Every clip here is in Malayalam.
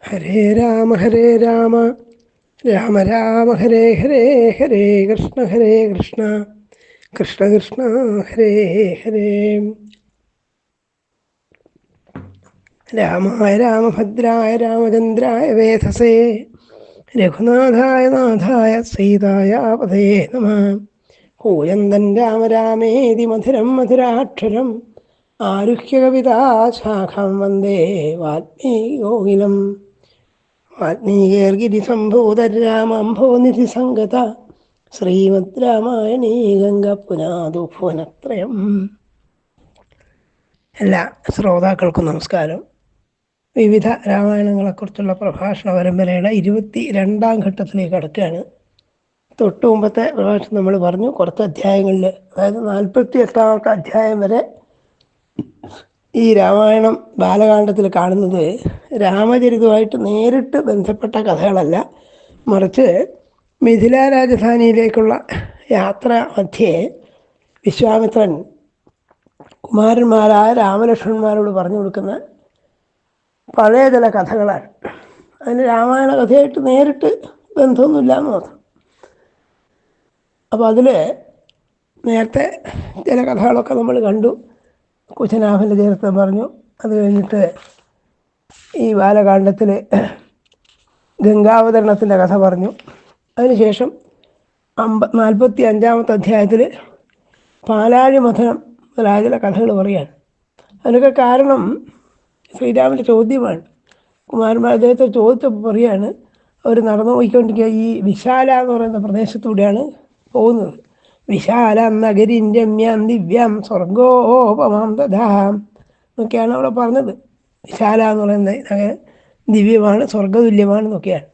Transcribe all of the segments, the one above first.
ഹരേ രാമ ഹരേ രാമ. രാമ രാമ ഹരേ ഹരേ ഹരേ കൃഷ്ണ ഹരേ കൃഷ്ണ. കൃഷ്ണ കൃഷ്ണ ഹരേ ഹരേ. രാമായ രാമഭദ്രായ രാമചന്ദ്രായ വേധസേ. രഘുനാഥായ നാഥായ സീതായ പതേ നമ. കൂയന്തൻ രാമ രാമേതി മധുരം മധുരാക്ഷരം. ആരുഹ്യ കവിതാശാഖം വന്ദേ വാൽമീകോകിലം വാൽമീകീർഗിരിസംഭൂതരാമംഭോനിധി സംഗത ശ്രീമദ് രാമായണീ ഗംഗ പുനാതു ഭുവനത്രയം എല്ലാ ശ്രോതാക്കൾക്കും നമസ്കാരം. വിവിധ രാമായണങ്ങളെക്കുറിച്ചുള്ള പ്രഭാഷണ പരമ്പരയുടെ ഇരുപത്തി രണ്ടാം ഘട്ടത്തിലേക്ക് കടക്കുകയാണ്. തൊട്ട് മുമ്പത്തെ പ്രഭാഷണം നമ്മൾ പറഞ്ഞു കുറച്ച് അധ്യായങ്ങളിൽ അതായത് നാൽപ്പത്തി എട്ടാമത്തെ അധ്യായം വരെ ഈ രാമായണം ബാലകാണ്ഡത്തിൽ കാണുന്നത് രാമചരിതമായിട്ട് നേരിട്ട് ബന്ധപ്പെട്ട കഥകളല്ല. മറിച്ച് മിഥില രാജധാനിയിലേക്കുള്ള യാത്ര മധ്യേ വിശ്വാമിത്രൻ കുമാരന്മാരായ രാമലക്ഷ്മണന്മാരോട് പറഞ്ഞു കൊടുക്കുന്ന പഴയ ചില കഥകളാണ്. അതിന് രാമായണ കഥയായിട്ട് നേരിട്ട് ബന്ധമൊന്നുമില്ല എന്ന് മാത്രം. അപ്പോൾ അതിൽ നേരത്തെ ചില കഥകളൊക്കെ നമ്മൾ കണ്ടു. കുശനാഭന്റെ ചരിത്രം പറഞ്ഞു. അത് കഴിഞ്ഞിട്ട് ഈ ബാലകാണ്ഡത്തിൽ ഗംഗാവതരണത്തിന്റെ കഥ പറഞ്ഞു. അതിനുശേഷം അമ്പ നാൽപ്പത്തി അഞ്ചാമത്തെ അധ്യായത്തിൽ പാലാഴി മഥനം മുതലായ ചില കഥകൾ പറയാണ് അതിനൊക്കെ കാരണം ശ്രീരാമന്റെ ചോദ്യമാണ്. കുമാരന്മാർ അദ്ദേഹത്തെ ചോദിച്ചപ്പോൾ പറയാണ് അവർ നടന്നു പോയിക്കൊണ്ടിരിക്കുക ഈ വിശാല എന്ന് പറയുന്ന പ്രദേശത്തൂടെയാണ് പോകുന്നത്. വിശാല നഗരി രമ്യം ദിവ്യം സ്വർഗോപമാം ദധാം എന്നൊക്കെയാണ് അവിടെ പറഞ്ഞത്. വിശാല എന്ന് പറയുന്നത് നഗരം ദിവ്യമാണ് സ്വർഗതുല്യമാണ് എന്നൊക്കെയാണ്.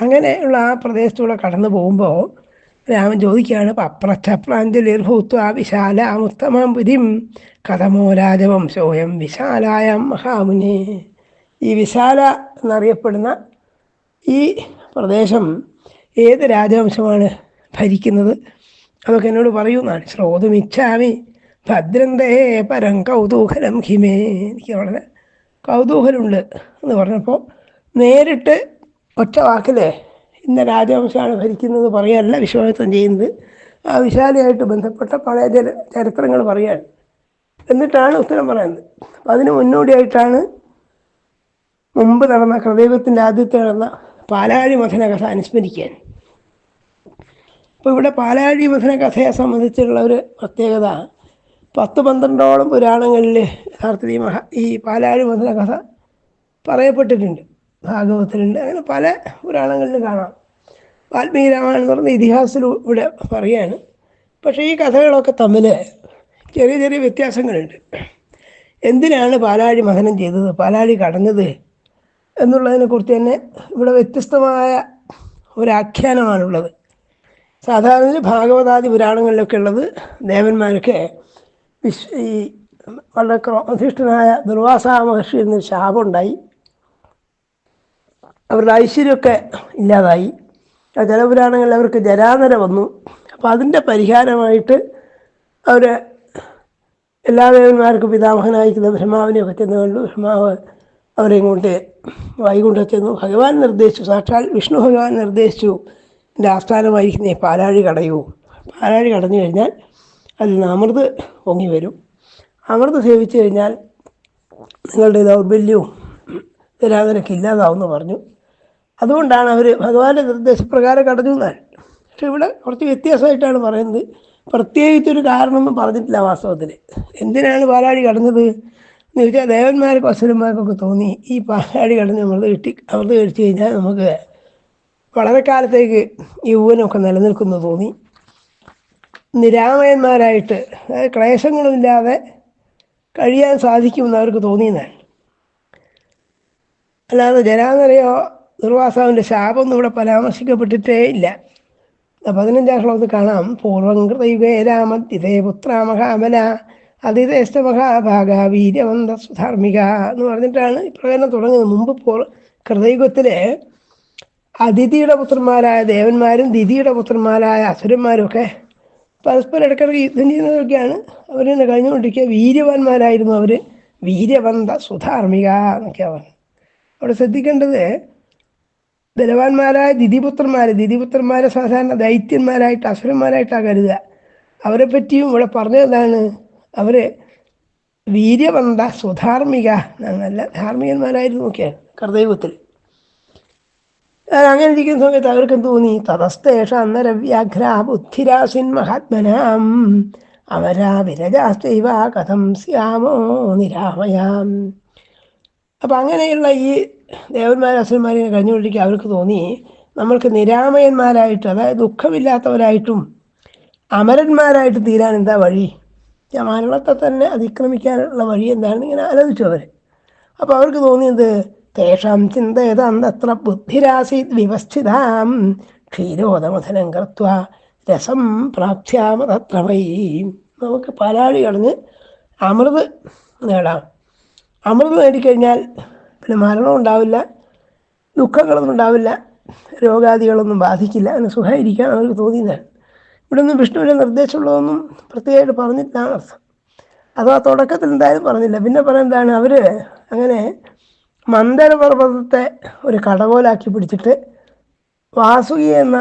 അങ്ങനെയുള്ള ആ പ്രദേശത്തൂടെ കടന്നു പോകുമ്പോൾ രാമൻ ചോദിക്കുകയാണ് പപ്രച്ഛപ്രാഞ്ജലിർഭൂത്വ വിശാല മുത്തമാം പുരിം കഥമോ രാജവംശോയം വിശാലായ മഹാമുനി. ഈ വിശാല എന്നറിയപ്പെടുന്ന ഈ പ്രദേശം ഏത് രാജവംശമാണ് ഭരിക്കുന്നത്? അതൊക്കെ എന്നോട് പറയൂ. എന്നാണ് ശ്രോതുമിച്ഛാമി ഭദ്രന്തേ പരം കൗതൂഹലം ഹിമേ. എനിക്ക് വളരെ കൗതൂഹലമുണ്ട് എന്ന് പറഞ്ഞപ്പോൾ നേരിട്ട് ഒറ്റ വാക്കിലെ ഇന്ന രാജവംശമാണ് ഭരിക്കുന്നത് പറയാനല്ല വിശ്വാസം ചെയ്യുന്നത്. ആ വിശാലയായിട്ട് ബന്ധപ്പെട്ട പഴയ ചരി ചരിത്രങ്ങൾ പറയാൻ. എന്നിട്ടാണ് ഉത്തരം പറയുന്നത്. അപ്പം അതിന് മുന്നോടിയായിട്ടാണ് മുമ്പ് നടന്ന കൃദൈവത്തിന്റെ ആദ്യത്തെ നടന്ന പാലാഴി മഥന കഥ അനുസ്മരിക്കാൻ. അപ്പോൾ ഇവിടെ പാലാഴി വിഭജന കഥയെ സംബന്ധിച്ചുള്ള ഒരു പ്രത്യേകത. പത്ത് പന്ത്രണ്ടോളം പുരാണങ്ങളിൽ യഥാർത്ഥത്തിൽ ഈ മഹാ ഈ പാലാഴി വിഭജന കഥ പറയപ്പെട്ടിട്ടുണ്ട്. ഭാഗവതത്തിലുണ്ട്. അങ്ങനെ പല പുരാണങ്ങളിലും കാണാം. വാൽമീകി രാമായണം എന്ന് പറഞ്ഞ ഇതിഹാസത്തിൽ ഇവിടെ പറയാണ്. പക്ഷേ ഈ കഥകളൊക്കെ തമ്മിൽ ചെറിയ ചെറിയ വ്യത്യാസങ്ങളുണ്ട്. എന്തിനാണ് പാലാഴി മഥനം ചെയ്തത്? പാലാഴി കടഞ്ഞത് എന്നുള്ളതിനെക്കുറിച്ച് തന്നെ ഇവിടെ വ്യത്യസ്തമായ ഒരാഖ്യാനമാണുള്ളത്. സാധാരണ ഭാഗവതാദി പുരാണങ്ങളിലൊക്കെ ഉള്ളത് ദേവന്മാരൊക്കെ വിശ്വ ഈ വളരെ ക്രോധിഷ്ഠനായ ദുർവാസ മഹർഷി എന്നൊരു ശാപമുണ്ടായി. അവരുടെ ഐശ്വര്യമൊക്കെ ഇല്ലാതായി. ജലപുരാണങ്ങളിൽ അവർക്ക് ജരാനര വന്നു. അപ്പോൾ അതിന്റെ പരിഹാരമായിട്ട് അവർ എല്ലാ ദേവന്മാർക്കും പിതാമഹനായിരിക്കുന്ന ബ്രഹ്മാവിനെയൊക്കെ ചെന്ന് കണ്ടു. ബ്രഹ്മാവ് അവരെ ഇങ്ങോട്ട് വൈകുണ്ഠ ചെന്നു. ഭഗവാൻ നിർദ്ദേശിച്ചു. സാക്ഷാൽ വിഷ്ണു ഭഗവാൻ നിർദ്ദേശിച്ചു. ആസ്ഥാനമായിരിക്കുന്ന പാലാഴി കടയൂ. പാലാഴി കടഞ്ഞു കഴിഞ്ഞാൽ അതിൽ നിന്ന് അമൃത് പൊങ്ങി വരും. അമൃത് സേവിച്ചു കഴിഞ്ഞാൽ നിങ്ങളുടെ ദൗർബല്യവും ജരാതനൊക്കെ ഇല്ലാതാവുമെന്ന് പറഞ്ഞു. അതുകൊണ്ടാണ് അവർ ഭഗവാന്റെ നിർദ്ദേശപ്രകാരം കടഞ്ഞു എന്നാൽ പക്ഷെ ഇവിടെ കുറച്ച് വ്യത്യാസമായിട്ടാണ് പറയുന്നത്. പ്രത്യേകിച്ചൊരു കാരണമൊന്നും പറഞ്ഞിട്ടില്ല വാസ്തവത്തിൽ. എന്തിനാണ് പാലാഴി കടഞ്ഞത് എന്ന് ചോദിച്ചാൽ ദേവന്മാർക്കും അസുരന്മാർക്കൊക്കെ തോന്നി ഈ പാലാഴി കടഞ്ഞ് നമ്മൾ കിട്ടി അമൃത് കഴിച്ചു കഴിഞ്ഞാൽ നമുക്ക് വളരെ കാലത്തേക്ക് യൗവനമൊക്കെ നിലനിൽക്കുന്നു തോന്നി. നിരാമയന്മാരായിട്ട് അതായത് ക്ലേശങ്ങളുമില്ലാതെ കഴിയാൻ സാധിക്കുമെന്ന് അവർക്ക് തോന്നിയെന്നാൽ. അല്ലാതെ ജനാനരയോ ദുർവാസാവിന്റെ ശാപമൊന്നും ഇവിടെ പരാമർശിക്കപ്പെട്ടിട്ടേ ഇല്ല. പതിനഞ്ചാം ശ്ലോകത്ത് കാണാം പൂർവം കൃതയുഗേ രാമദ്വിതേ പുത്ര മഹാബല അതിഥേസ്ഥ മഹാഭാഗ വീര്യവന്ത സുധാർമിക എന്ന് പറഞ്ഞിട്ടാണ് ഇപ്രകാരം തുടങ്ങുന്നത്. മുമ്പ് പൂർ കൃതയുഗത്തിലെ അതിഥിയുടെ പുത്രന്മാരായ ദേവന്മാരും ദിതിയുടെ പുത്രന്മാരായ അസുരന്മാരും ഒക്കെ പരസ്പരം ഇടയ്ക്കിടയ്ക്ക് യുദ്ധം ചെയ്യുന്നതൊക്കെയാണ് അവർ കഴിഞ്ഞുകൊണ്ടിരിക്കുക. വീര്യവാന്മാരായിരുന്നു അവർ വീര്യവന്ത സുധാർമിക എന്നൊക്കെയാണ് പറഞ്ഞത്. അവിടെ ശ്രദ്ധിക്കേണ്ടത് ബലവാന്മാരായ ദിതിപുത്രന്മാർ ദിതിപുത്രന്മാരെ സാധാരണ ദൈത്യന്മാരായിട്ട് അസുരന്മാരായിട്ടാണ് കരുതുക. അവരെ പറ്റിയും ഇവിടെ പറഞ്ഞതാണ് അവർ വീര്യവന്ത സുധാർമിക നല്ല ധാർമ്മികന്മാരായിരുന്നു ഒക്കെയാണ് കർദൈവത്തിൽ അങ്ങനെ ഇരിക്കുന്ന സമയത്ത് അവർക്ക് തോന്നി? തതസ്തേഷ അന്നരവ്യാഘ്ര ബുദ്ധിരാസിൻ മഹാത്മനാം. അവരാ വിരജാസ്തൈവ കഥം സ്യാമോ നിരാമയാം. അപ്പം അങ്ങനെയുള്ള ഈ ദേവന്മാരും അസുരന്മാരെയും കഴിഞ്ഞുകൊണ്ടിരിക്കുക അവർക്ക് തോന്നി നമ്മൾക്ക് നിരാമയന്മാരായിട്ട് അതായത് ദുഃഖമില്ലാത്തവരായിട്ടും അമരന്മാരായിട്ട് തീരാൻ എന്താ വഴി? മരണത്തെ തന്നെ അതിക്രമിക്കാനുള്ള വഴി എന്താണെന്ന് ഇങ്ങനെ ആലോചിച്ചു അവർ അപ്പോൾ അവർക്ക് തോന്നിയത് തേഷാം ചിന്തയത് അന്നത്ര ബുദ്ധിരാസീത് വിവസ്ഥിതാം ക്ഷീരോദമഥനം കൃത്വ രസം പ്രാപ്സ്യാമതത്ര വൈ. നമുക്ക് പാലാഴി കളഞ്ഞ് അമൃത് നേടാം. അമൃത് നേടിക്കഴിഞ്ഞാൽ പിന്നെ മരണം ഉണ്ടാവില്ല ദുഃഖങ്ങളൊന്നും ഉണ്ടാവില്ല രോഗാദികളൊന്നും ബാധിക്കില്ല അങ്ങനെ സുഖമായിരിക്കാൻ അവർക്ക് തോന്നിയതാണ് ഇവിടെ ഒന്നും വിഷ്ണുവിന്റെ നിർദ്ദേശമുള്ളതൊന്നും പ്രത്യേകമായിട്ട് പറഞ്ഞിട്ടില്ല അർത്ഥം ആ തുടക്കത്തിൽ എന്തായാലും പറഞ്ഞില്ല. പിന്നെ പറയുന്നതാണ് അവർ അങ്ങനെ മന്ദരപർവതത്തെ ഒരു കടകോലാക്കി പിടിച്ചിട്ട് വാസുകി എന്ന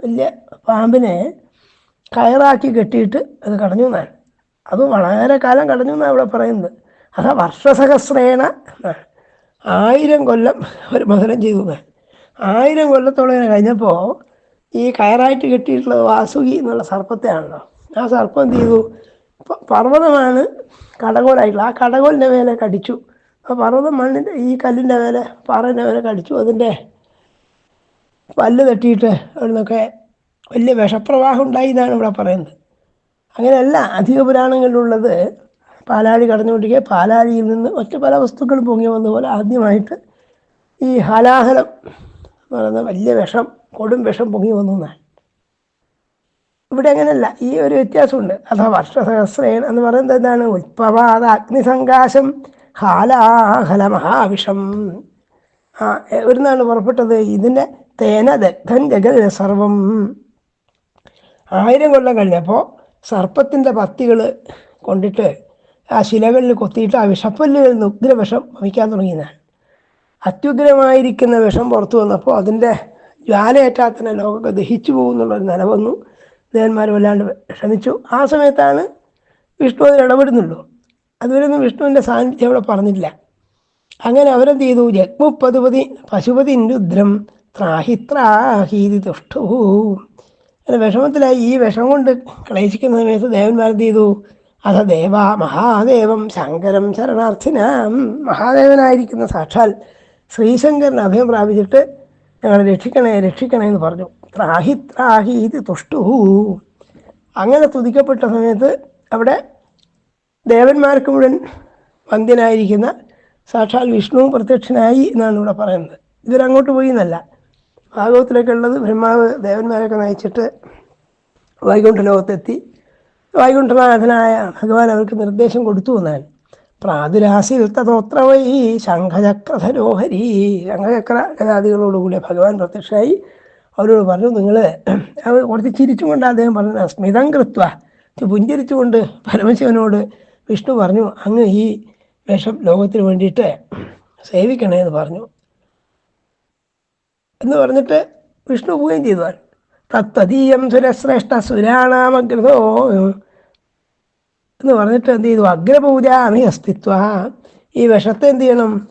വലിയ പാമ്പിനെ കയറാക്കി കെട്ടിയിട്ട് അത് കടഞ്ഞു എന്നാണ്. അത് വളരെ കാലം കടഞ്ഞു എന്നാണ് ഇവിടെ പറയുന്നത്. അതാ വർഷസഹസ്രേണ എന്നാണ്. ആയിരം കൊല്ലം ഒരു മധുരം ചെയ്തു ആയിരം കൊല്ലത്തോളം കഴിഞ്ഞപ്പോൾ ഈ കയറായിട്ട് കെട്ടിയിട്ടുള്ളത് വാസുകി എന്നുള്ള സർപ്പത്തെയാണല്ലോ. ആ സർപ്പം എന്ത് ചെയ്തു? പർവതമാണ് കടകോലായിട്ടുള്ളത്. ആ കടകോലിന്റെ മേലെ കടിച്ചു ആ പർവതം മണ്ണിന്റെ ഈ കല്ലിന്റെ മേലെ പാറേന്റെ മേലെ കടിച്ചു. അതിന്റെ പല്ല് തട്ടിയിട്ട് അവിടുന്നൊക്കെ വലിയ വിഷപ്രവാഹം ഉണ്ടായി എന്നാണ് ഇവിടെ പറയുന്നത്. അങ്ങനെയല്ല അധിക പുരാണങ്ങളിലുള്ളത് പാലാഴി കടന്നുകൊണ്ടിരിക്കുക പാലാഴിയിൽ നിന്ന് മറ്റു പല വസ്തുക്കളും പൊങ്ങി വന്ന പോലെ ആദ്യമായിട്ട് ഈ ഹലാഹലം എന്ന് പറയുന്ന വലിയ വിഷം കൊടും വിഷം പൊങ്ങി വന്നു എന്നാണ്. ഇവിടെ അങ്ങനെയല്ല ഈ ഒരു വ്യത്യാസമുണ്ട്. അഥവാ വർഷസഹസ്രേൺ എന്ന് പറയുന്നത് എന്താണ്? ഉത്പവാദ അഗ്നിസങ്കാശം ഹാലാഹല മഹാവിഷം ആ ഒരു നാൾ പുറപ്പെട്ടത് ഇതിന്റെ തേന ദഗ്ധൻ ജഗൽ സർവം. ആയിരം കൊല്ലം കഴിഞ്ഞപ്പോൾ സർപ്പത്തിന്റെ പത്തികൾ കൊണ്ടിട്ട് ആ ശിലകളിൽ കൊത്തിയിട്ട് ആ വിഷപ്പല്ലുകളിൽ നിന്ന് ഉഗ്രവിഷം വമിക്കാൻ തുടങ്ങിയതാണ്. അത്യുഗ്രമായിരിക്കുന്ന വിഷം പുറത്തു വന്നപ്പോൾ അതിന്റെ ജ്വാലയേറ്റാൽ തന്നെ ലോകമൊക്കെ ദഹിച്ചു പോകുന്നുള്ളൊരു നില വന്നു ദേവന്മാർ വല്ലാണ്ട് ക്ഷമിച്ചു ആ സമയത്താണ് വിഷ്ണു അതിൽ ഇടപെടുന്നുള്ളൂ. അതുവരെയൊന്നും വിഷ്ണുവിന്റെ സാന്നിധ്യം അവിടെ പറഞ്ഞില്ല. അങ്ങനെ അവരെന്ത് ചെയ്തു ജഗ്മുപ്പതുപതി പശുപതി രുദ്രം ത്രാഹി ത്രാഹീതി തുഷ്ടു അങ്ങനെ വിഷമത്തിലായി. ഈ വിഷം കൊണ്ട് ക്ലേശിക്കുന്ന സമയത്ത് ദേവന്മാരെന്ത് ചെയ്തു അഥ ദേവ മഹാദേവം ശങ്കരം ശരണാർത്ഥിനാം മഹാദേവനായിരിക്കുന്ന സാക്ഷാൽ ശ്രീശങ്കരൻ അഭയം പ്രാപിച്ചിട്ട് ഞങ്ങളെ രക്ഷിക്കണേ രക്ഷിക്കണേ എന്ന് പറഞ്ഞു. ത്രാഹി ത്രാഹി തുഷ്ടു അങ്ങനെ തുതിക്കപ്പെട്ട സമയത്ത് അവിടെ ദേവന്മാർക്ക് മുഴുവൻ വന്ദ്യനായിരിക്കുന്ന സാക്ഷാൽ വിഷ്ണു പ്രത്യക്ഷനായി എന്നാണ് ഇവിടെ പറയുന്നത്. ഇതിലങ്ങോട്ട് പോയി എന്നല്ല. ഭാഗവത്തിലൊക്കെ ഉള്ളത് ബ്രഹ്മാവ് ദേവന്മാരൊക്കെ നയിച്ചിട്ട് വൈകുണ്ഠ ലോകത്തെത്തി. വൈകുണ്ഠനാഥനായ ഭഗവാൻ അവർക്ക് നിർദ്ദേശം കൊടുത്തു എന്നാൽ പ്രാതുരാസിൽ തതോത്ര വൈ ശംഖചക്രധരോഹരി ശംഖചക്ര ഗതാദികളോടുകൂടി ഭഗവാൻ പ്രത്യക്ഷമായി അവരോട് പറഞ്ഞു നിങ്ങൾ കുറച്ച് ചിരിച്ചുകൊണ്ട് അദ്ദേഹം പറഞ്ഞു സ്മിതം കൃത്വ. പുഞ്ചിരിച്ചുകൊണ്ട് പരമശിവനോട് വിഷ്ണു പറഞ്ഞു അങ്ങ് ഈ വേഷം ലോകത്തിന് വേണ്ടിയിട്ട് സേവിക്കണേ എന്ന് പറഞ്ഞു. എന്ന് പറഞ്ഞിട്ട് വിഷ്ണു പോവുകയും ചെയ്തു. തത്തദീയം സുരശ്രേഷ്ഠ സുരാണാമഗ്രതോ എന്ന് പറഞ്ഞിട്ട് എന്ത് ചെയ്തു? അഗ്രപൂജാമി അസ്തിത്വ. ഈ വിഷത്തെ എന്ത് ചെയ്യണം?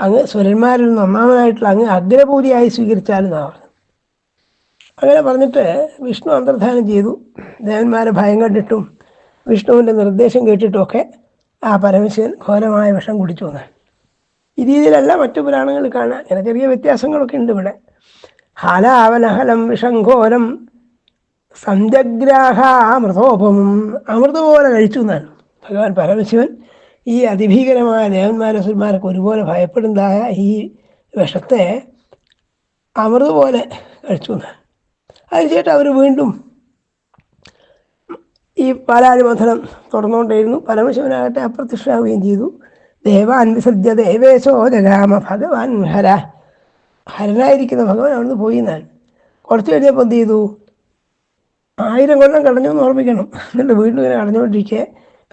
അങ്ങ് സുരന്മാരിൽ നിന്ന് ഒന്നാമതായിട്ടുള്ള അങ്ങ് അഗ്രപൂജയായി സ്വീകരിച്ചാലും സ്വീകരിച്ചാലെന്നാണ് പറഞ്ഞു. അങ്ങനെ പറഞ്ഞിട്ട് വിഷ്ണു അന്തർധാനം ചെയ്തു. ദേവന്മാരെ ഭയം കണ്ടിട്ടും വിഷ്ണുവിന്റെ നിർദ്ദേശം കേട്ടിട്ടുമൊക്കെ ആ പരമശിവൻ ഘോരമായ വിഷം കുടിച്ചു വന്നു ഈ രീതിയിലല്ല മറ്റു പുരാണങ്ങൾ കാണാൻ ചില ചെറിയ വ്യത്യാസങ്ങളൊക്കെ ഉണ്ട് ഇവിടെ. ഹലാവനഹലം വിഷം ഘോരം സന്ധ്യഗ്രാഹ അമൃതോപമം. അമൃതപോലെ കഴിച്ചു എന്നാണ്. ഭഗവാൻ പരമശിവൻ ഈ അതിഭീകരമായ ദേവന്മാരസുരന്മാരൊക്കെ ഒരുപോലെ ഭയപ്പെടുന്നതായ ഈ വിഷത്തെ അമൃതുപോലെ കഴിച്ചു എന്നാണ്. അതിനുശേഷം അവർ വീണ്ടും ഈ പാലാനുബന്ധനം തുടർന്നുകൊണ്ടേയിരുന്നു പരമശിവനാകട്ടെ അപ്രത്യക്ഷമാവുകയും ചെയ്തു. ദേവാൻ വിസർജ്യ ദേവേശോ ജഗാമ ഭഗവാൻ ഹര. ഹരനായിരിക്കുന്ന ഭഗവാൻ അവിടുന്ന് പോയി എന്നാണ്. കുറച്ച് കഴിഞ്ഞപ്പോൾ എന്ത് ചെയ്തു? ആയിരം കൊല്ലം കടഞ്ഞു എന്ന് ഓർമ്മിക്കണം. എന്നിട്ട് വീണ്ടും ഇങ്ങനെ കടഞ്ഞുകൊണ്ടിരിക്കെ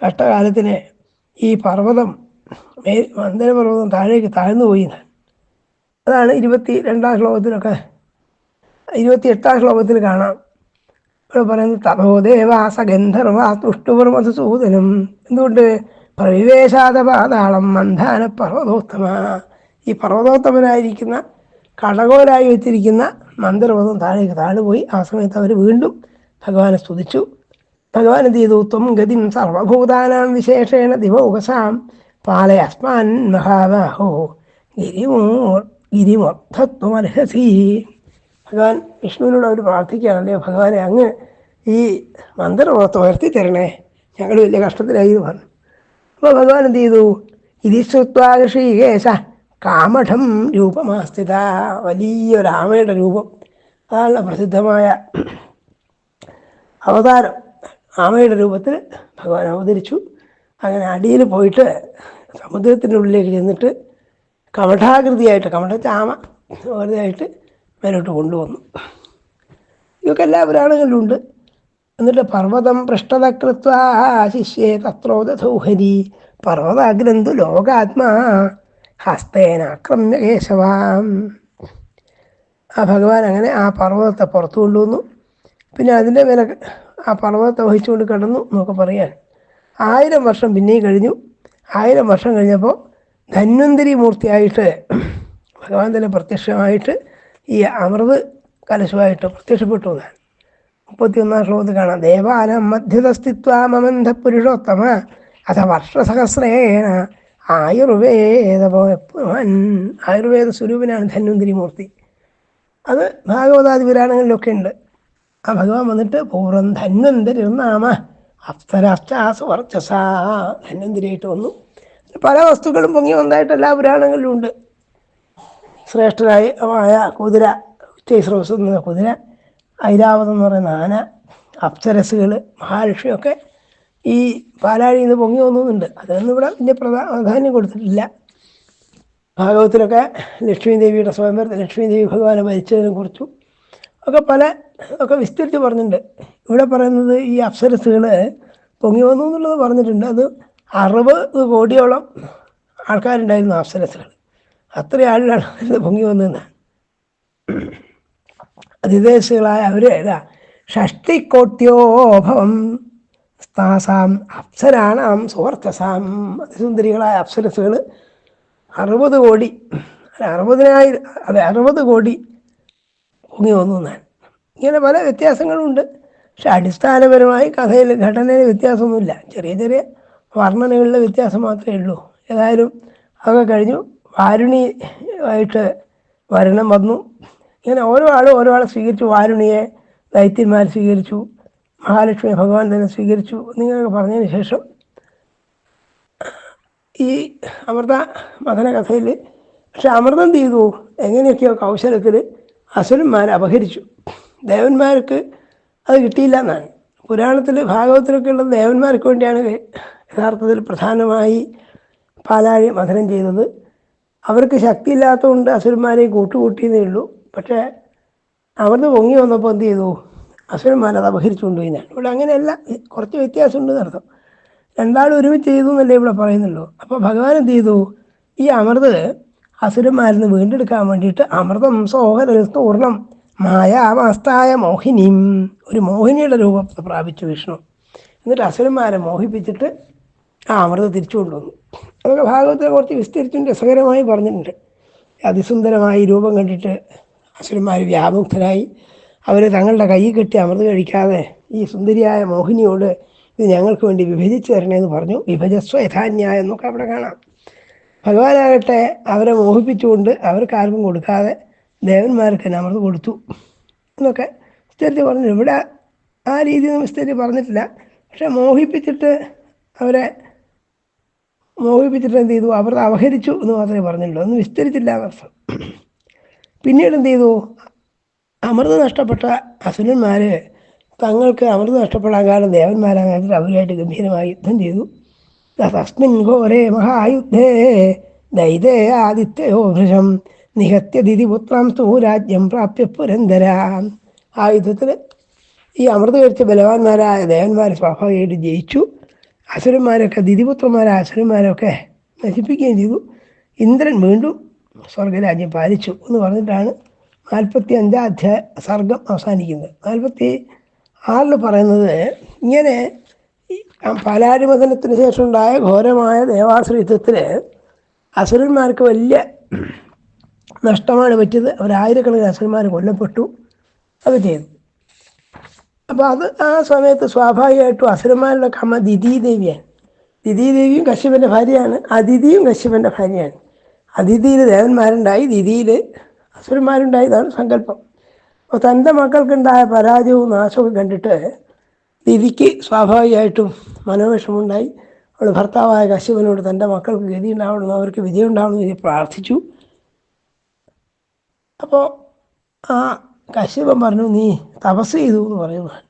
കഷ്ടകാലത്തിന് ഈ പർവതം മന്ദരപർവതം താഴേക്ക് താഴ്ന്നു പോയി എന്നാണ്. അതാണ് ഇരുപത്തി രണ്ടാം ശ്ലോകത്തിലൊക്കെ ഇരുപത്തി എട്ടാം ശ്ലോകത്തിൽ കാണാം. പറയുന്നത് തപോ ദേവാസ എന്തുകൊണ്ട്? പ്രവിവേശാത പാതാളം മന്ധാന പർവതോത്തമ. ഈ പർവതോത്തമനായിരിക്കുന്ന കടകോലായി വെച്ചിരിക്കുന്ന മന്ദിരമൊന്നും താഴേക്ക് താഴെ പോയി ആ സമയത്ത് അവർ വീണ്ടും ഭഗവാനെ സ്തുതിച്ചു. ഭഗവാൻ എന്ത് ചെയ്തു ത്വം ഗതിം സർവഭൂതാനാം വിശേഷേണ ദിവോകസാം പാലയസ്മാൻ മഹാബാഹോ. ഗിരിമോ ഗിരിമൊർത്ഥത്വമർഹസി ഭഗവാൻ വിഷ്ണുവിനോട് അവർ പ്രാർത്ഥിക്കുകയാണല്ലേ ഭഗവാനെ അങ്ങ് ഈ മന്ദിരമൊത്ത് ഉയർത്തി തരണേ. ഞങ്ങൾ വലിയ കഷ്ടത്തിലായി എന്ന് പറഞ്ഞു. അപ്പോൾ ഭഗവാൻ എന്ത് ചെയ്തു? ഇതി ശ്രുത്വാകർഷികേശ കാമഠം രൂപമാസ്ഥിത വലിയൊരു ആമയുടെ രൂപം. അതാണ് പ്രസിദ്ധമായ അവതാരം. ആമയുടെ രൂപത്തിൽ ഭഗവാൻ അവതരിച്ചു. അങ്ങനെ അടിയിൽ പോയിട്ട് സമുദ്രത്തിന്റെ ഉള്ളിലേക്ക് ചെന്നിട്ട് കമഠാകൃതിയായിട്ട് കമഠ ചാമ വെറുതെയായിട്ട് മേലോട്ട് കൊണ്ടുവന്നു. ഇതൊക്കെ എല്ലാ പുരാണങ്ങളിലും ഉണ്ട് എന്നിട്ട് പർവതം പൃഷ്ഠതകൃത്വ ശിഷ്യേ തത്രോദൗഹരി പർവതാഗ്രന്ഥു ലോകാത്മാ ഹസ്തേനാക്രമ്യ കേശവാം. ആ ഭഗവാൻ അങ്ങനെ ആ പർവതത്തെ പുറത്തു കൊണ്ടുവന്നു. പിന്നെ അതിന്റെ മേലെ ആ പർവതത്തെ വഹിച്ചുകൊണ്ട് കിടന്നു എന്നൊക്കെ പറയാൻ. ആയിരം വർഷം പിന്നെയും കഴിഞ്ഞു. ആയിരം വർഷം കഴിഞ്ഞപ്പോൾ ധന്വന്തരി മൂർത്തിയായിട്ട് ഭഗവാൻ തന്നെ പ്രത്യക്ഷമായിട്ട് ഈ അമൃത് കലശമായിട്ട് പ്രത്യക്ഷപ്പെട്ടു എന്നാണ്. മുപ്പത്തിയൊന്നാം ശ്ലോകത്തിൽ കാണാം ദേവാനം മധ്യതസ്ഥിത്വമന്ധ പുരുഷോത്തമ അഥ വർഷസഹസ്രേണ ആയുർവേദ ആയുർവേദ സ്വരൂപനാണ് ധന്വന്തിരി മൂർത്തി അത് ഭാഗവതാദി പുരാണങ്ങളിലൊക്കെ ഉണ്ട്. ആ ഭഗവാൻ വന്നിട്ട് പൂർവം ധന്വന്തരി നാമ അപ്സരാശ്ചാസ് വർച്ചസ ധന്വന്തിരിയായിട്ട് വന്നു. പല വസ്തുക്കളും പൊങ്ങി വന്നതായിട്ട് എല്ലാ പുരാണങ്ങളിലും ഉണ്ട്. ശ്രേഷ്ഠരായ കുതിര ഉച്ചൈസ്രവസ് എന്ന കുതിര ഐരാവതം എന്ന് പറയുന്ന ആന അപ്സരസുകൾ മഹാലക്ഷ്മിയൊക്കെ ഈ പാലാഴിയിൽ നിന്ന് പൊങ്ങി വന്നുണ്ട് അതൊന്നും ഇവിടെ വലിയ പ്രാധാന്യം കൊടുത്തിട്ടില്ല. ഭാഗവത്തിലൊക്കെ ലക്ഷ്മി ദേവിയുടെ സ്വയംവരത്തിൽ ലക്ഷ്മി ദേവി ഭഗവാനെ ഭരിച്ചതിനെ കുറിച്ചും ഒക്കെ പല ഒക്കെ വിസ്തരിച്ച് പറഞ്ഞിട്ടുണ്ട്. ഇവിടെ പറയുന്നത് ഈ അപ്സരസുകൾ പൊങ്ങി വന്നു എന്നുള്ളത് പറഞ്ഞിട്ടുണ്ട്. അത് അറുപത് കോടിയോളം ആൾക്കാരുണ്ടായിരുന്നു അപ്സരസുകൾ അത്ര ആളിലാണ് ഇത് പൊങ്ങി വന്നതെന്ന്. അതിദേശികളായ അവരെ ഏതാ ഷഷ്ടിക്കോട്യോഭവം താസാം അപ്സരാണാം സുവർത്തസാം. അതിസുന്ദരികളായ അപ്സരസുകൾ അറുപത് കോടി അറുപതിനായിരം അതെ അറുപത് കോടി പൊങ്ങി വന്നു ഞാൻ ഇങ്ങനെ പല വ്യത്യാസങ്ങളുണ്ട്. പക്ഷെ അടിസ്ഥാനപരമായി കഥയിൽ ഘടനയിൽ വ്യത്യാസമൊന്നുമില്ല. ചെറിയ ചെറിയ വർണനകളിലെ വ്യത്യാസം മാത്രമേ ഉള്ളൂ. ഏതായാലും അതൊക്കെ കഴിഞ്ഞു. വാരുണി ആയിട്ട് വരണം വന്നു. ഇങ്ങനെ ഓരോ ആളും ഓരോ ആളെ സ്വീകരിച്ചു. വാരുണിയെ ദൈത്യന്മാർ സ്വീകരിച്ചു. മഹാലക്ഷ്മി ഭഗവാൻ തന്നെ സ്വീകരിച്ചു. എന്നിങ്ങനെയൊക്കെ പറഞ്ഞതിന് ശേഷം ഈ അമൃത മഥന കഥയിൽ പക്ഷെ അമൃതം ചെയ്തു. എങ്ങനെയൊക്കെയോ കൗശലത്തിൽ അസുരന്മാരെ അപഹരിച്ചു. ദേവന്മാർക്ക് അത് കിട്ടിയില്ല എന്നാണ്. പുരാണത്തിൽ ഭാഗവത്തിലൊക്കെ ഉള്ളത് ദേവന്മാർക്ക് വേണ്ടിയാണ് യഥാർത്ഥത്തിൽ പ്രധാനമായി പാലാഴി മഥനം ചെയ്തത്. അവർക്ക് ശക്തി ഇല്ലാത്തതുകൊണ്ട് അസുരന്മാരെ കൂട്ടുകൂട്ടിയെന്നേ ഉള്ളൂ. പക്ഷേ അവിടുന്ന് പൊങ്ങി വന്നപ്പോൾ എന്ത് ചെയ്തു? അസുരന്മാരത് അപഹരിച്ചുകൊണ്ടുപോയി ഞാൻ ഇവിടെ അങ്ങനെയല്ല കുറച്ച് വ്യത്യാസമുണ്ട് എന്നർത്ഥം രണ്ടാളും ഒരുമിച്ച് ചെയ്തു എന്നല്ലേ ഇവിടെ പറയുന്നുള്ളൂ. അപ്പോൾ ഭഗവാൻ എന്ത് ചെയ്തു? ഈ അമൃത് അസുരന്മാരിൽ നിന്ന് വീണ്ടെടുക്കാൻ വേണ്ടിയിട്ട് അമൃതം സോഹരൂർണം മായാമാസ്തായ മോഹിനിയും ഒരു മോഹിനിയുടെ രൂപം പ്രാപിച്ചു വിഷ്ണു. എന്നിട്ട് അസുരന്മാരെ മോഹിപ്പിച്ചിട്ട് ആ അമൃത തിരിച്ചു കൊണ്ടുവന്നു അതൊക്കെ ഭാഗവതത്തെ കുറച്ച് വിസ്തരിച്ചും രസകരമായി പറഞ്ഞിട്ടുണ്ട്. അതിസുന്ദരമായി രൂപം കണ്ടിട്ട് അസുരന്മാർ വ്യാമുക്തരായി. അവർ തങ്ങളുടെ കൈ കെട്ടി അമൃത് കഴിക്കാതെ ഈ സുന്ദരിയായ മോഹിനിയോട് ഇത് ഞങ്ങൾക്ക് വേണ്ടി വിഭജിച്ച് തരണേന്ന് പറഞ്ഞു. വിഭജസ്വ യഥാന്യായ എന്നൊക്കെ അവിടെ കാണാം. ഭഗവാനാകട്ടെ അവരെ മോഹിപ്പിച്ചുകൊണ്ട് അവർക്ക് ആർക്കും കൊടുക്കാതെ ദേവന്മാർക്ക് തന്നെ അമൃത് കൊടുത്തു എന്നൊക്കെ വിസ്തരിച്ച് പറഞ്ഞു. ഇവിടെ ആ രീതിയിൽ വിസ്തരിച്ച് പറഞ്ഞിട്ടില്ല. പക്ഷെ മോഹിപ്പിച്ചിട്ട് അവരെ മോഹിപ്പിച്ചിട്ട് എന്ത് ചെയ്തു? അവർ അവഹരിച്ചു എന്ന് മാത്രമേ പറഞ്ഞിട്ടുള്ളൂ. അതൊന്നും വിസ്തരിച്ചില്ല എന്നർത്ഥം പിന്നീട് എന്ത് ചെയ്തു? അമൃത് നഷ്ടപ്പെട്ട അസുരന്മാർ തങ്ങൾക്ക് അമൃത് നഷ്ടപ്പെടാൻ കാരണം ദേവന്മാരാകാൻ അവരുമായിട്ട് ഗംഭീരമായി യുദ്ധം ചെയ്തു. തസ്മിൻ ഘോരേ മഹായുദ്ധേ ദൈതേ ആദിത്യോ ഭൃശം നിഹത്യ ദിതിപുത്രം രാജ്യം പ്രാപ്യ പുരന്തര ആ യുദ്ധത്തിൽ ഈ അമൃത് കഴിച്ച ബലവാന്മാരായ ദേവന്മാർ സ്വാഭാവികമായിട്ട് ജയിച്ചു. അസുരന്മാരൊക്കെ ദിതിപുത്രന്മാരായ അസുരന്മാരൊക്കെ നശിപ്പിക്കുകയും ചെയ്തു. ഇന്ദ്രൻ വീണ്ടും സ്വർഗരാജ്യം പാലിച്ചു എന്ന് പറഞ്ഞിട്ടാണ് നാൽപ്പത്തി അഞ്ചാം അധ്യായ സർഗം അവസാനിക്കുന്നത്. നാൽപ്പത്തി ആറിൽ പറയുന്നത് ഇങ്ങനെ പാലാരിമതനത്തിന് ശേഷം ഉണ്ടായ ഘോരമായ ദേവാശ്രയത്വത്തിൽ അസുരന്മാർക്ക് വലിയ നഷ്ടമാണ് പറ്റിയത്. അവരായിരക്കണക്കിന് അസുരന്മാർ കൊല്ലപ്പെട്ടു. അത് ചെയ്തു. അപ്പോൾ അത് ആ സമയത്ത് സ്വാഭാവികമായിട്ടും അസുരന്മാരുടെ കമ്മ ദിദി ദേവിയാണ് ദിദി ദേവിയും കശ്യപന്റെ ഭാര്യയാണ്. അതിഥിയും കശ്യപന്റെ ഭാര്യയാണ്. അതിഥിയിൽ ദേവന്മാരുണ്ടായി ദിദിയിൽ അസുരന്മാരുണ്ടായതാണ് സങ്കല്പം. അപ്പോൾ തന്റെ മക്കൾക്കുണ്ടായ പരാജയവും നാശവും കണ്ടിട്ട് ദിദിക്ക് സ്വാഭാവികമായിട്ടും മനോവിഷമുണ്ടായി അവൾ ഭർത്താവായ കശ്യപനോട് തന്റെ മക്കൾക്ക് ഗതി ഉണ്ടാവണം അവർക്ക് വിജയം ഉണ്ടാവണം എന്ന് പ്രാർത്ഥിച്ചു. അപ്പോൾ ആ കശ്യപൻ പറഞ്ഞു നീ തപസ് ചെയ്തു എന്ന് പറയുന്നതാണ്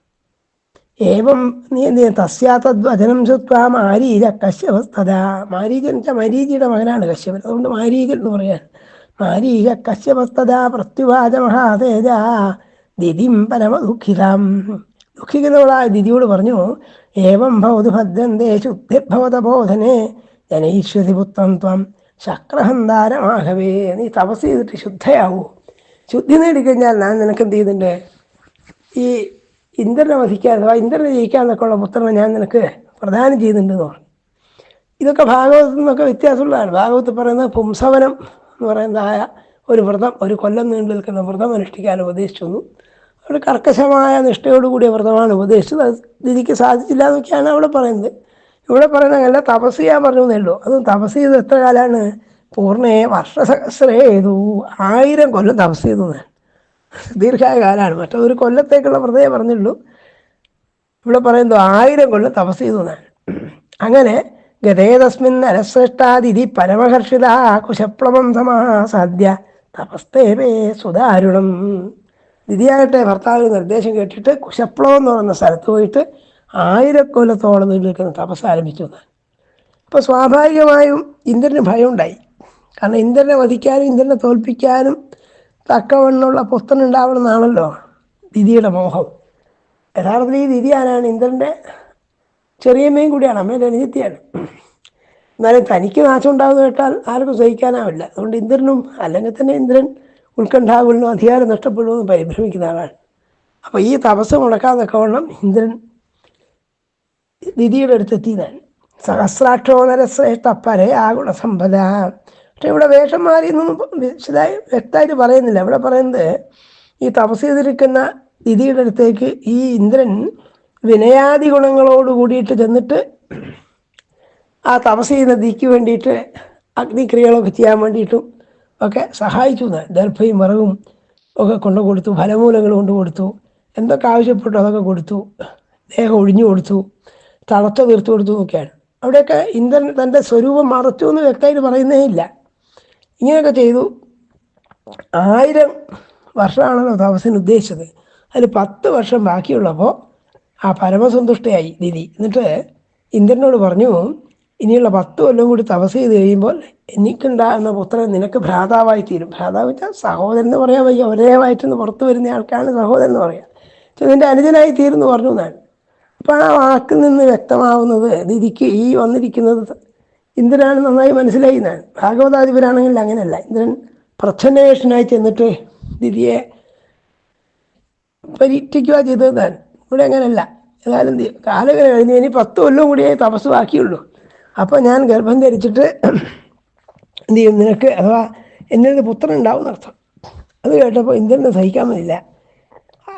ഏവം നീ എന്ത് ചെയ്യാം തസ്യാതദ്വചനം ശ്രുത്വ മാരീര കശ്യപ തഥാ. മാരീകൻ മരീചിയുടെ മകനാണ് കശ്യപൻ. അതുകൊണ്ട് മാരീകൻ എന്ന് പറയാൻ. മാരീക കശ്യപസ്തഥാ പ്രത്യുവാച മഹാതേജ ദിതിം പരമദുഃഖിതാം ദുഃഖിക്കുന്നവളായ ദിതിയോട് പറഞ്ഞു ഏവം ഭവതു ഭദ്രന്തേ ശുദ്ധിർഭവത ബോധനെ ജനൈശ്വതി പുത്രം ത്വം ശക്രഹന്താരമാകവേ. നീ തപസ് ചെയ്തിട്ട് ശുദ്ധയാവൂ. ശുദ്ധി നേടിക്കഴിഞ്ഞാൽ ഞാൻ നിനക്ക് എന്ത് ചെയ്യുന്നുണ്ട് ഈ ഇന്ദ്രനെ വധിക്കാൻ അഥവാ ഇന്ദ്രനെ ജയിക്കാന്നൊക്കെ ഉള്ള പുത്രനെ ഞാൻ നിനക്ക് പ്രദാനം ചെയ്യുന്നുണ്ടെന്ന് പറഞ്ഞു. ഇതൊക്കെ ഭാഗവതത്തിൽ നിന്നൊക്കെ വ്യത്യാസമുള്ളതാണ്. ഭാഗവത്തിൽ പറയുന്നത് പുംസവനം എന്ന് പറയുന്നതായ ഒരു വ്രതം ഒരു കൊല്ലം നീണ്ടു നിൽക്കുന്ന വ്രതം അനുഷ്ഠിക്കാൻ ഉപദേശിച്ചു അവിടെ കർക്കശമായ നിഷ്ഠയോടുകൂടിയ വ്രതമാണ് ഉപദേശിച്ചത്. അത് ദിദിക്ക് സാധിച്ചില്ല എന്നൊക്കെയാണ് അവിടെ പറയുന്നത്. ഇവിടെ പറയുന്നത് അങ്ങനെ തപസ് ചെയ്യാൻ പറഞ്ഞു എന്നേ ഉള്ളൂ. അതും തപസ് ചെയ്ത് എത്ര കാലമാണ് പൂർണയെ വർഷസഹസ്രേ ചെയ്തു ആയിരം കൊല്ലം തപസ് ചെയ്തു ഞാൻ. ദീർഘായ കാലമാണ്. മറ്റൊരു കൊല്ലത്തേക്കുള്ള വ്രതയെ പറഞ്ഞുള്ളൂ ഇവിടെ പറയുന്നു ആയിരം കൊല്ലം തപസ് ചെയ്തു ഞാൻ. അങ്ങനെ ഗതേതസ്മിൻ നരശ്രേഷ്ഠാതിഥി പരമഹർഷിത കുശപ്ലവം സമാസാദ്യ തപസ്തേവേ സുതാരുണം. ദിതിയാകട്ടെ ഭർത്താവിന് നിർദ്ദേശം കേട്ടിട്ട് കുശപ്ലവം എന്ന് പറയുന്ന സ്ഥലത്ത് പോയിട്ട് ആയിരക്കൊല്ലത്തോളം നിൽക്കുന്ന തപസ് ആരംഭിച്ചു എന്നാണ് അപ്പോൾ സ്വാഭാവികമായും ഇന്ദ്രന് ഭയമുണ്ടായി. കാരണം ഇന്ദ്രനെ വധിക്കാനും ഇന്ദ്രനെ തോൽപ്പിക്കാനും തക്കവണ്ണമുള്ള പുത്രൻ ഉണ്ടാവണമെന്നാണല്ലോ ദിതിയുടെ മോഹം. യഥാർത്ഥത്തിൽ ഈ ദിതി ആരാണ്? ഇന്ദ്രന്റെ ചെറിയമ്മയും കൂടിയാണ്. അമ്മയുടെ അനുജത്തിയാണ്. എന്നാലും തനിക്ക് നാശം ഉണ്ടാകുന്ന കേട്ടാൽ ആർക്കും സഹിക്കാനാവില്ല. അതുകൊണ്ട് ഇന്ദ്രനും അല്ലെങ്കിൽ തന്നെ ഇന്ദ്രൻ ഉത്കണ്ഠാകുലനും അധികാരം നഷ്ടപ്പെടുമെന്ന് പരിഭ്രമിക്കുന്ന ആളാണ്. അപ്പോൾ ഈ തപസ് മുടക്കാതൊക്കെ വണ്ണം ഇന്ദ്രൻ ദിതിയുടെ അടുത്തെത്തിയതാണ്. സഹസ്രാക്ഷോണര ശ്രേഷ്ഠ പരേ ആ ഗുണസമ്പത പക്ഷെ ഇവിടെ വേഷം മാറി എന്നൊന്നും വിശദമായി വ്യക്തമായിട്ട് പറയുന്നില്ല. ഇവിടെ പറയുന്നത് ഈ തപസ് ചെയ്തിരിക്കുന്ന ദിതിയുടെ അടുത്തേക്ക് ഈ ഇന്ദ്രൻ വിനയാദി ഗുണങ്ങളോട് കൂടിയിട്ട് ചെന്നിട്ട് ആ തപസ് ചെയ്യുന്ന ദിക്ക് വേണ്ടിയിട്ട് അഗ്നിക്രിയകളൊക്കെ ചെയ്യാൻ വേണ്ടിയിട്ടും ഒക്കെ സഹായിച്ചു. ദർഭയും വിറകും ഒക്കെ കൊണ്ടു കൊടുത്തു ഫലമൂലങ്ങൾ കൊണ്ടു കൊടുത്തു എന്തൊക്കെ ആവശ്യപ്പെട്ടു അതൊക്കെ കൊടുത്തു ദേഹം ഒഴിഞ്ഞു കൊടുത്തു തളർച്ച തീർത്തു കൊടുത്തു എന്നൊക്കെയാണ്. അവിടെയൊക്കെ ഇന്ദ്രൻ തന്റെ സ്വരൂപം മറച്ചു എന്ന് വ്യക്തമായിട്ട് പറയുന്നേ ഇല്ല. ഇങ്ങനെയൊക്കെ ചെയ്തു. ആയിരം വർഷമാണല്ലോ താമസിന് ഉദ്ദേശിച്ചത്. അതിൽ പത്ത് വർഷം ബാക്കിയുള്ളപ്പോൾ ആ പരമസന്തുഷ്ടയായി ദിതി എന്നിട്ട് ഇന്ദ്രനോട് പറഞ്ഞു ഇനിയുള്ള പത്ത് കൊല്ലം കൂടി തപസ് ചെയ്ത് കഴിയുമ്പോൾ എനിക്കുണ്ടാകുന്ന പുത്രൻ നിനക്ക് ഭ്രാതാവായി തീരും. ഭ്രാതാവ് വെച്ചാൽ സഹോദരൻ എന്ന് പറയാൻ വയ്യ. ഒരേ വയറ്റിന്ന് പുറത്ത് വരുന്ന ആൾക്കാണ് സഹോദരൻ എന്ന് പറയാം. നിന്റെ അനുജനായി തീരുന്നു പറഞ്ഞു എന്നാണ്. അപ്പോൾ ആ വാക്കിൽ നിന്ന് വ്യക്തമാവുന്നത് ദിദിക്ക് ഈ വന്നിരിക്കുന്നത് ഇന്ദ്രനാണ് നന്നായി മനസ്സിലായി എന്നാണ്. ഭാഗവതാധിപരാണെങ്കിൽ അങ്ങനെയല്ല. ഇന്ദ്രൻ പ്രച്ഛന്നവേഷനായി ചെന്നിട്ട് ദിതിയെ പരീക്ഷിക്കുക ചെയ്തതാണ് ഇവിടെ അങ്ങനെയല്ല. ഏതായാലും കാലങ്ങനെ കഴിഞ്ഞ് ഇനി പത്ത് കൊല്ലം കൂടിയേ തപസ് ബാക്കിയുള്ളൂ. അപ്പോൾ ഞാൻ ഗർഭം ധരിച്ചിട്ട് എന്ത് ചെയ്യും? നിനക്ക് അഥവാ എന്നിൽ പുത്രൻ ഉണ്ടാവും എന്നർത്ഥം. അത് കേട്ടപ്പോൾ ഇന്ദ്രനെ സഹിക്കാൻ പറ്റില്ല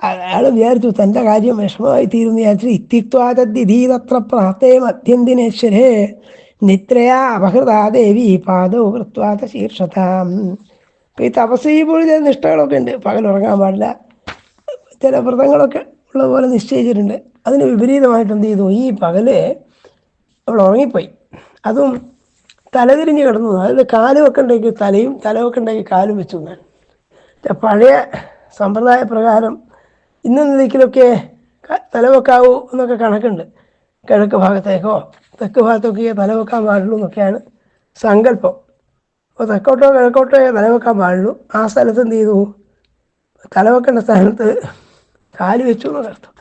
അയാൾ വിചാരിച്ചു തന്റെ കാര്യം വിഷമമായി തീരുന്നു വിചാരിച്ചു ഇത്തിക്വാതീതത്ര പ്രാപ്തേ മധ്യന്തിനേശ്വരേ. നിത്രയാ അപഹൃതാ ദേവി പാദോ കൃത്വാത ശീർഷതാം ഇപ്പം ഈ തപസ് ചെയ്യുമ്പോൾ ചില നിഷ്ഠകളൊക്കെ ഉണ്ട്. പകൽ ഉറങ്ങാൻ പാടില്ല. ചില വ്രതങ്ങളൊക്കെ പോലെ നിശ്ചയിച്ചിട്ടുണ്ട്. അതിന് വിപരീതമായിട്ട് എന്ത് ചെയ്തു? ഈ പകൽ അവൾ ഉറങ്ങിപ്പോയി. അതും തലതിരിഞ്ഞ് കിടന്നു. അതായത് കാൽ വെക്കണ്ടെങ്കിൽ തലയും തല വെക്കണ്ടെങ്കിൽ കാലും വെച്ചു ഞാൻ പഴയ സമ്പ്രദായ പ്രകാരം ഇന്നും നിലയ്ക്കിലൊക്കെ ക- തല വെക്കാവൂ എന്നൊക്കെ കണക്കുണ്ട്. കിഴക്ക് ഭാഗത്തേക്കോ തെക്ക് ഭാഗത്തൊക്കെ തല വെക്കാൻ പാടുള്ളൂ എന്നൊക്കെയാണ് സങ്കല്പം. അപ്പോൾ തെക്കോട്ടോ കിഴക്കോട്ടോ തല വെക്കാൻ പാടുള്ളൂ. ആ സ്ഥലത്ത് എന്ത് ചെയ്തു? തലവെക്കേണ്ട സ്ഥലത്ത് കാൽ വെച്ചു എന്നർത്ഥം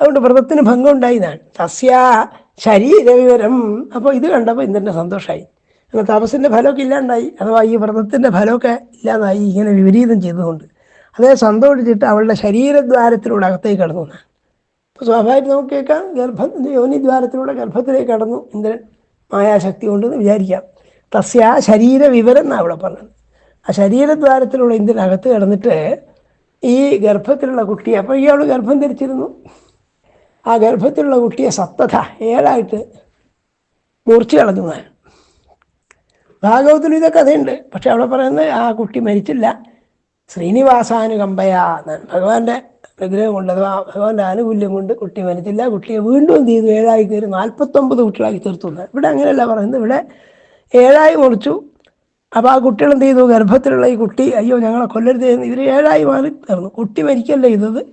അതുകൊണ്ട് വ്രതത്തിന് ഭംഗം ഉണ്ടായതാണ് തസ്യ ശരീരവിവരം. അപ്പോൾ ഇത് കണ്ടപ്പോൾ ഇന്ദ്രന്റെ സന്തോഷമായി അങ്ങനെ തപസ്സിന്റെ ഫലമൊക്കെ ഇല്ലാണ്ടായി. അഥവാ ഈ വ്രതത്തിന്റെ ഫലമൊക്കെ ഇല്ലാതായി. ഇങ്ങനെ വിപരീതം ചെയ്തുകൊണ്ട്. അതേ സന്തോഷിച്ചിട്ട് അവളുടെ ശരീരദ്വാരത്തിലൂടെ അകത്തേക്ക് കടന്നു എന്നാണ് അപ്പോൾ സ്വാഭാവികം നമുക്ക് കേൾക്കാം. ഗർഭ യോനിദ്വാരത്തിലൂടെ ഗർഭത്തിലേക്ക് കടന്നു ഇന്ദ്രൻ മായാശക്തി കൊണ്ടെന്ന് വിചാരിക്കാം. തസ്യ ശരീര വിവരം എന്നാണ് അവിടെ പറഞ്ഞത്. ആ ശരീരദ്വാരത്തിലൂടെ ഇന്ദ്രൻ അകത്ത് കിടന്നിട്ട് ഈ ഗർഭത്തിലുള്ള കുട്ടിയെ അപ്പോൾ ഇയാൾ ഗർഭം ധരിച്ചിരുന്നു. ആ ഗർഭത്തിലുള്ള കുട്ടിയെ സത്തത ഏഴായിട്ട് മുറിച്ച് കളഞ്ഞു ഞാൻ ഭാഗവത്തിലും ഇതൊക്കെ കഥയുണ്ട്. പക്ഷെ അവിടെ പറയുന്നത് ആ കുട്ടി മരിച്ചില്ല. ശ്രീനിവാസാനുകമ്പയ ഭഗവാന്റെ വിഗ്രഹം കൊണ്ട് അഥവാ ഭഗവാന്റെ ആനുകൂല്യം കൊണ്ട് കുട്ടി മരിച്ചില്ല കുട്ടിയെ വീണ്ടും എന്ത് ചെയ്തു? ഏഴായി കയറി നാൽപ്പത്തൊമ്പത് കുട്ടികളാക്കി തീർത്തു. ഇവിടെ അങ്ങനെയല്ല പറയുന്നത്. ഇവിടെ ഏഴായി മുറിച്ചു. അപ്പോൾ ആ കുട്ടികൾ എന്ത് ചെയ്തു? ഗർഭത്തിലുള്ള ഈ കുട്ടി അയ്യോ ഞങ്ങളെ കൊല്ലരുത് എന്ന് ഇവർ ഏഴായി മാറി തീർന്നു. കുട്ടി മരിക്കല്ല ചെയ്തത്?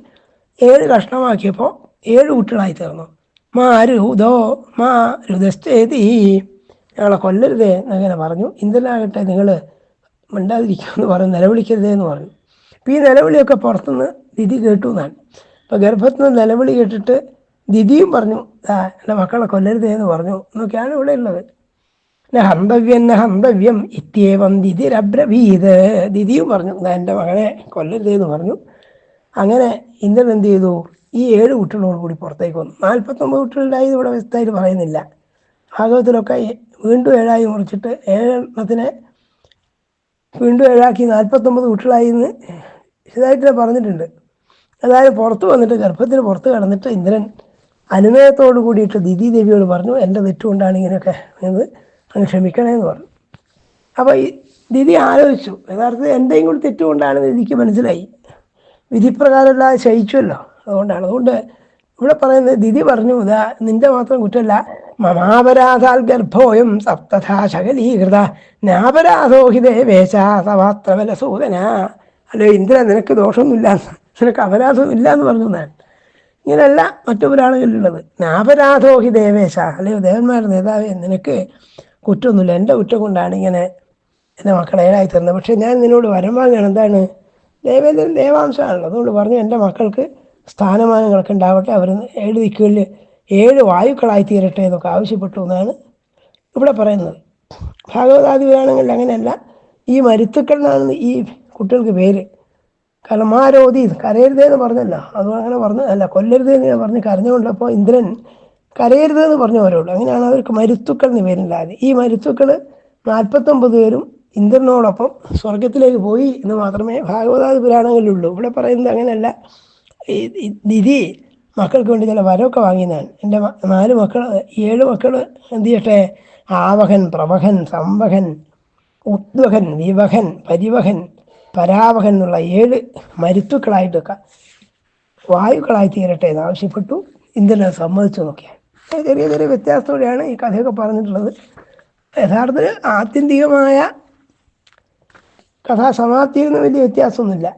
ഏഴ് കഷ്ണമാക്കിയപ്പോൾ ഏഴ് കുട്ടികളായി തീർന്നു. മാ രുതോ മാ രുതസ്ഥേതി ഞങ്ങളെ കൊല്ലരുതേ എന്നങ്ങനെ പറഞ്ഞു. ഇന്തലാകട്ടെ നിങ്ങൾ മിണ്ടാതിരിക്കുമെന്ന് പറഞ്ഞു നിലവിളിക്കരുതേ എന്ന് പറഞ്ഞു. അപ്പോൾ ഈ നിലവിളിയൊക്കെ പുറത്തുനിന്ന് ദിതി കേട്ടു എന്നാണ്. അപ്പോൾ ഗർഭത്തിൽ നിന്ന് നിലവിളി കേട്ടിട്ട് ദിതിയും പറഞ്ഞു ആ മക്കളെ കൊല്ലരുതേ എന്ന് പറഞ്ഞു. എന്നൊക്കെയാണ് ഇവിടെ ഉള്ളത്. ന ഹന്തവ്യം ന ഹന്തവ്യം ഇത്യേവം ദിതിരബ്രവീത്. ദിതിയും പറഞ്ഞു "ദാ എന്റെ മകനെ കൊല്ലരുതേ എന്ന് പറഞ്ഞു. അങ്ങനെ ഇന്ദ്രൻ എന്ത് ചെയ്തു? ഈ ഏഴ് കുട്ടികളോട് കൂടി പുറത്തേക്ക് വന്നു. നാൽപ്പത്തൊമ്പത് കുട്ടികളുണ്ടായി ഇവിടെ വ്യക്തമായിട്ട് പറയുന്നില്ല. ഭാഗവത്തിലൊക്കെ വീണ്ടും ഏഴായി മുറിച്ചിട്ട് ഏഴെണ്ണത്തിനെ വീണ്ടും ഏഴാക്കി നാൽപ്പത്തൊമ്പത് കുട്ടികളായി എന്ന് വിശദമായിട്ട് പറഞ്ഞിട്ടുണ്ട്. അതായത് പുറത്ത് വന്നിട്ട് ഗർഭത്തിന് പുറത്ത് കടന്നിട്ട് ഇന്ദ്രൻ അനുനയത്തോട് കൂടിയിട്ട് ദിതി ദേവിയോട് പറഞ്ഞു എന്റെ തെറ്റുകൊണ്ടാണ് ഇങ്ങനെയൊക്കെ എന്ന് അങ്ങ് ക്ഷമിക്കണേ എന്ന് പറഞ്ഞു. അപ്പോൾ ഈ ദിതി ആലോചിച്ചു. യഥാർത്ഥത്തിൽ എന്റെയും കൂടി തെറ്റുകൊണ്ടാണ് ദിതിക്ക് മനസ്സിലായി. വിധിപ്രകാരമല്ലാതെ ശയിച്ചുവല്ലോ. അതുകൊണ്ടാണ്. അതുകൊണ്ട് ഇവിടെ പറയുന്നത് ദിതി പറഞ്ഞു ഇതാ നിന്റെ മാത്രം കുറ്റമല്ല. മമാപരാധാൽ ഗർഭോയം സപ്തഥാ ശകലീകൃത. നാപരാധോഹിതേ ഹി ദേവേശ സമാത്രവല സൂതന അല്ലോ ഇന്ദ്ര നിനക്ക് ദോഷമൊന്നുമില്ല നിനക്ക് അപരാധമില്ല എന്ന് പറഞ്ഞു ഞാൻ ഇങ്ങനെയല്ല മറ്റു പുരാണങ്ങളിലുള്ളത് നാപരാധോ ഹി ദേവേശ അല്ലയോ ദേവന്മാരുടെ നേതാവേ നിനക്ക് കുറ്റമൊന്നുമില്ല. എന്റെ കുറ്റം കൊണ്ടാണ് ഇങ്ങനെ എന്റെ മക്കളെ ഏഴായി തരുന്നത്. പക്ഷേ ഞാൻ നിന്നോട് വരം വാങ്ങുകയാണ് എന്താണ്? ദേവേന്ദ്രൻ ദേവാംശമാണല്ലോ. അതുകൊണ്ട് പറഞ്ഞു എന്റെ മക്കൾക്ക് സ്ഥാനമാനങ്ങളൊക്കെ ഉണ്ടാവട്ടെ. അവർ ഏഴ് ദിക്കുകളിൽ ഏഴ് വായുക്കളായി തീരട്ടെ എന്നൊക്കെ ആവശ്യപ്പെട്ടു എന്നാണ് ഇവിടെ പറയുന്നത്. ഭാഗവതാദി പുരാണങ്ങളിൽ അങ്ങനെയല്ല. ഈ മരുത്തുക്കൾ എന്നാണ് ഈ കുട്ടികൾക്ക് പേര് കാരണം മാരോതി കരയരുതേ എന്ന് പറഞ്ഞല്ല. അതും അങ്ങനെ പറഞ്ഞു അല്ല കൊല്ലരുതേ എന്ന് ഞാൻ പറഞ്ഞ് കരഞ്ഞുകൊണ്ടപ്പോൾ ഇന്ദ്രൻ കരയരുത് എന്ന് പറഞ്ഞു അവരോട് അങ്ങനെയാണ് അവർക്ക് മരുത്തുക്കൾ എന്ന് പേരുണ്ടായത് ഈ മരുത്തുക്കൾ നാൽപ്പത്തൊമ്പത് പേരും ഇന്ദ്രനോടൊപ്പം സ്വർഗത്തിലേക്ക് പോയി എന്ന് മാത്രമേ ഭാഗവതാദ പുരാണങ്ങളിലുള്ളൂ. ഇവിടെ പറയുന്നത് അങ്ങനെയല്ല. നിധി മക്കൾക്ക് വേണ്ടി ചില വരമൊക്കെ വാങ്ങിയതാണ് എന്റെ നാല് മക്കൾ ഏഴ് മക്കൾ എന്ത് ചെയ്യട്ടെ? ആവഹൻ പ്രവഹൻ സംവഹൻ ഉദ്വഹൻ വിവഹൻ പരിവഹൻ പരാവഹൻ എന്നുള്ള ഏഴ് മരുത്തുക്കളായിട്ടൊക്കെ വായുക്കളായി തീരട്ടെ എന്ന് ആവശ്യപ്പെട്ടു. ഇന്ദ്രനെ സമ്മതിച്ചു നോക്കിയാൽ ചെറിയ ചെറിയ വ്യത്യാസത്തോടെയാണ് ഈ കഥയൊക്കെ പറഞ്ഞിട്ടുള്ളത്. യഥാർത്ഥത്തിൽ ആത്യന്തികമായ കഥാസമാപ്തിയിൽ വലിയ വ്യത്യാസമൊന്നുമില്ല.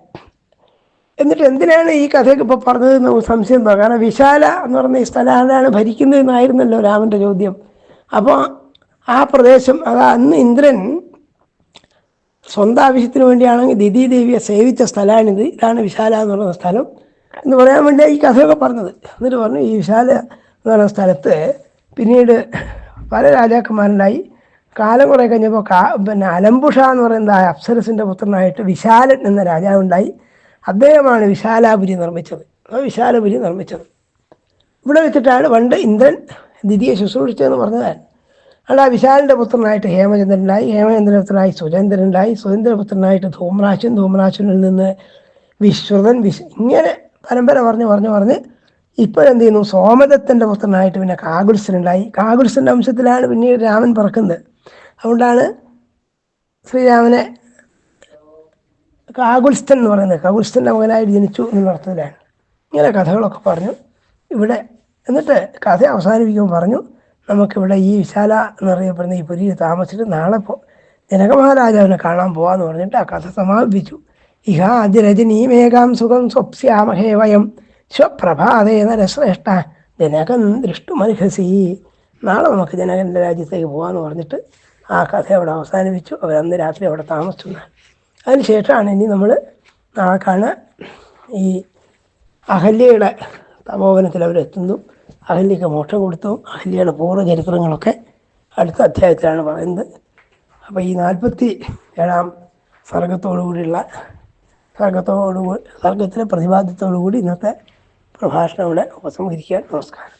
എന്നിട്ട് എന്തിനാണ് ഈ കഥയൊക്കെ ഇപ്പോൾ പറഞ്ഞത് എന്ന് സംശയം തോന്നാം. കാരണം വിശാല എന്ന് പറഞ്ഞ ഈ സ്ഥലം ആരാണ് ഭരിക്കുന്നതെന്നായിരുന്നല്ലോ രാമന്റെ ചോദ്യം. അപ്പോൾ ആ പ്രദേശം അത് അന്ന് ഇന്ദ്രൻ സ്വന്തം ആവശ്യത്തിന് വേണ്ടിയാണെങ്കിൽ ദിതി ദേവിയെ സേവിച്ച സ്ഥലമാണിത്. ഇതാണ് വിശാല എന്ന് പറയുന്ന സ്ഥലം. എന്ന് പറയാൻ വേണ്ടി ഈ കഥയൊക്കെ പറഞ്ഞത്. എന്നിട്ട് പറഞ്ഞു ഈ വിശാല എന്ന് പറയുന്ന സ്ഥലത്ത് പിന്നീട് പല രാജാക്കന്മാരുണ്ടായി. കാലം കുറേ കഴിഞ്ഞപ്പോൾ കാ പിന്നെ അലംബുഷ എന്ന് പറയുന്ന അപ്സരസിന്റെ പുത്രനായിട്ട് വിശാലൻ എന്ന രാജാവുണ്ടായി അദ്ദേഹമാണ് വിശാലാപുരി നിർമ്മിച്ചത്. വിശാലപുരി നിർമ്മിച്ചത്. ഇവിടെ വെച്ചിട്ടാണ് പണ്ട് ഇന്ദ്രൻ ദിതിയെ ശുശ്രൂഷിച്ചതെന്ന് പറഞ്ഞതാണ്. അവിടെ വിശാലിന്റെ പുത്രനായിട്ട് ഹേമചന്ദ്രനായി ഹേമചന്ദ്രന്റെ പുത്രനായി സുരേന്ദ്രനായി സുരേന്ദ്ര പുത്രനായിട്ട് ധൂമ്രാശൻ ധൂമ്രാശനിൽ നിന്ന് വിശ്രുതൻ വിശ് ഇങ്ങനെ പരമ്പര പറഞ്ഞു പറഞ്ഞു പറഞ്ഞ് ഇപ്പോഴെന്ത് ചെയ്യുന്നു സോമദത്തന്റെ പുത്രനായിട്ട് പിന്നെ കാകുൽസനുണ്ടായി കാകുൽസന്റെ വംശത്തിലാണ് പിന്നീട് രാമൻ പിറക്കുന്നത്. അതുകൊണ്ടാണ് ശ്രീരാമനെ കാകുൽസ്ഥൻ എന്ന് പറയുന്നത്. കാകുൽസ്ഥന്റെ മകനായിട്ട് ജനിച്ചു എന്നുള്ള അർത്ഥത്തിലാണ്. ഇങ്ങനെ കഥകളൊക്കെ പറഞ്ഞു. ഇവിടെ എന്നിട്ട് കഥ അവസാനിപ്പിക്കുമ്പോൾ പറഞ്ഞു നമുക്കിവിടെ ഈ വിശാല എന്നറിയപ്പെടുന്ന ഈ പുരിയിൽ താമസിച്ചിട്ട് നാളെ പോ ജനകമഹാരാജാവിനെ കാണാൻ പോവാന്ന് പറഞ്ഞിട്ട് ആ കഥ സമാപിച്ചു ഇഹാദ്യരജനീമേകാം സുഖം സ്വപ്സ്യാമഹേ വയം. സ്വപ്രഭാതേ നരശ്രേഷ്ഠ ജനകൻ ദൃഷ്ടുമർഹസി. നാളെ നമുക്ക് ജനകന്റെ രാജ്യത്തേക്ക് പോകാമെന്ന് പറഞ്ഞിട്ട് ആ കഥ അവിടെ അവസാനിപ്പിച്ചു. അവരന്ന് രാത്രി അവിടെ താമസിച്ചു. അതിനുശേഷമാണ് ഇനി നമ്മൾ നാളെ കാണാൻ ഈ അഹല്യയുടെ തപോവനത്തിൽ അവരെത്തുന്നു. അഹല്യക്ക് മോക്ഷം കൊടുത്തു. അഹല്യയുടെ പൂർവ ചരിത്രങ്ങളൊക്കെ അടുത്ത അധ്യായത്തിലാണ് പറയുന്നത്. അപ്പോൾ ഈ നാൽപ്പത്തി ഏഴാം സർഗത്തോടുകൂടിയുള്ള സർഗത്തോടു സർഗത്തിലെ പ്രതിപാദ്യത്തോടു കൂടി ഇന്നത്തെ പ്രഭാഷണം ഇവിടെ ഉപസംഹരിക്കാൻ നമസ്കാരം.